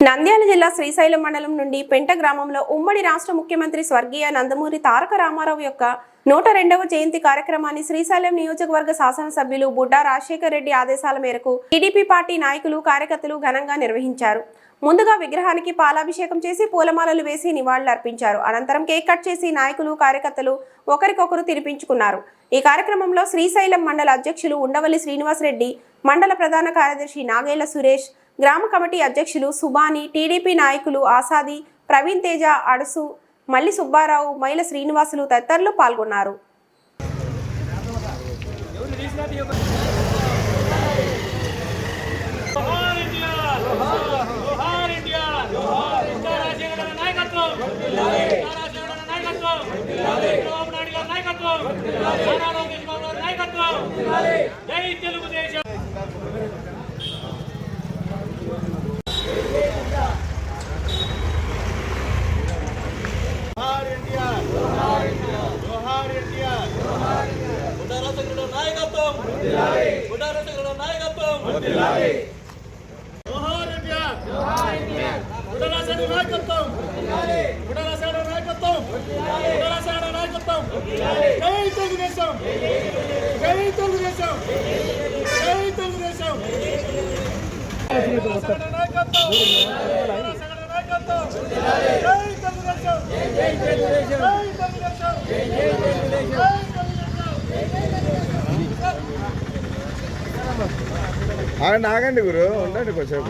నంద్యాల జిల్లా శ్రీశైలం మండలం నుండి పెంట గ్రామంలో ఉమ్మడి రాష్ట్ర ముఖ్యమంత్రి స్వర్గీయ నందమూరి తారక రామారావు యొక్క నూట రెండవ జయంతి కార్యక్రమాన్ని శ్రీశైలం నియోజకవర్గ శాసనసభ్యులు బుడ్డా రాజశేఖర్ రెడ్డి ఆదేశాల మేరకు టీడీపీ పార్టీ నాయకులు కార్యకర్తలు ఘనంగా నిర్వహించారు. ముందుగా విగ్రహానికి పాలాభిషేకం చేసి పూలమాలలు వేసి నివాళులర్పించారు. అనంతరం కేక్ కట్ చేసి నాయకులు కార్యకర్తలు ఒకరికొకరు తినిపించుకున్నారు. ఈ కార్యక్రమంలో శ్రీశైలం మండల అధ్యక్షులు ఉండవల్లి శ్రీనివాసరెడ్డి మండల ప్రధాన కార్యదర్శి నాగేళ్ళ సురేష్ గ్రామ కమిటీ అధ్యక్షులు సుబాని టీడీపీ నాయకులు ఆసాది ప్రవీణ్ తేజ అడసు మల్లి సుబ్బారావు మైల శ్రీనివాసులు తదితరులు పాల్గొన్నారు. నాయకత్వం నాయకత్వం. బుడ్డారాజశేఖర నాయకత్వం. బుడరాశేఖర నాయకత్వం. బుడరాశేఖర నాయకత్వం. బుడరాశేఖర నాయకత్వం. జై తెలుగుదేశం. జై తెలుగుదేశం. జై తెలుగుదేశం. నాయకత్వం. నాయకత్వం జై తెలుగుదేశం జై తెలుగుదేశం జై తెలుగుదేశం జై తెలుగుదేశం ఆగండి ఆగండి గురు ఉండండి కొంచెం.